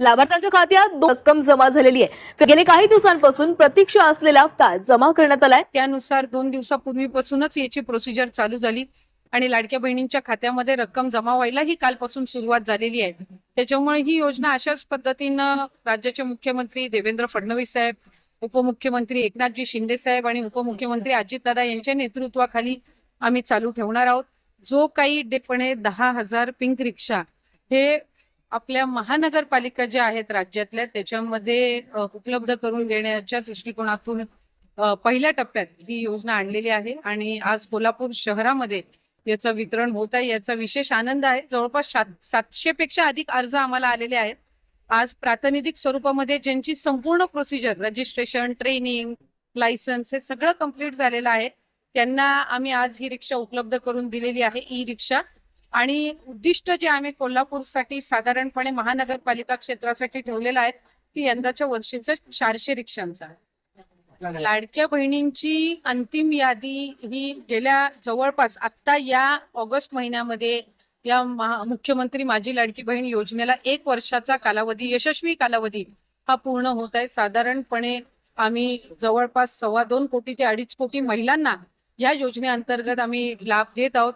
लाभार्थ्यांच्या खात्यात रक्कम जमा झालेली आहे. गेले काही दिवसांपासून प्रतीक्षा असलेला हप्ता जमा करण्यात आलाय. त्यानुसार दोन दिवसापूर्वीपासूनच याची प्रोसिजर चालू झाली आणि लाडक्या बहिणींच्या खात्यामध्ये रक्कम जमा व्हायला ही कालपासून सुरुवात झालेली आहे. त्याच्यामुळे ही योजना अशाच पद्धतीनं राज्याचे मुख्यमंत्री देवेंद्र फडणवीस साहेब उपमुख्यमंत्री एकनाथजी शिंदे साहेब आणि उपमुख्यमंत्री अजितदादा यांच्या नेतृत्वाखाली आम्ही चालू ठेवणार आहोत. जो काही डेपणे दहा हजार पिंक रिक्षा हे आपल्या महानगरपालिका ज्या आहेत राज्यातल्या त्याच्यामध्ये उपलब्ध करून देण्याच्या दृष्टिकोनातून पहिल्या टप्प्यात ही योजना आणलेली आहे आणि आज कोल्हापूर शहरामध्ये याचं वितरण होत आहे. याचा विशेष आनंद आहे. जवळपास सातशे पेक्षा अधिक अर्ज आम्हाला आलेले आहेत. आज प्रातिनिधिक स्वरूपामध्ये ज्यांची संपूर्ण प्रोसिजर रजिस्ट्रेशन ट्रेनिंग लायसन्स हे सगळं कंप्लीट झालेलं आहे त्यांना आम्ही आज ही रिक्षा उपलब्ध करून दिलेली आहे. ई रिक्षा आणि उद्दिष्ट जे आम्ही कोल्हापूरसाठी साधारणपणे महानगरपालिका क्षेत्रासाठी ठेवलेलं आहे ती यंदाच्या वर्षीचं चारशे रिक्षांचं आहे. लाडक्या बहिणींची अंतिम यादी ही गेल्या जवळपास आता या ऑगस्ट महिन्यामध्ये या मुख्यमंत्री माझी लाडकी बहीण योजनेला एक वर्षाचा कालावधी यशस्वी कालावधी हा पूर्ण होत आहे. साधारणपणे आम्ही जवळपास सव्वा दोन कोटी ते अडीच कोटी महिलांना या योजनेअंतर्गत आम्ही लाभ देत आहोत.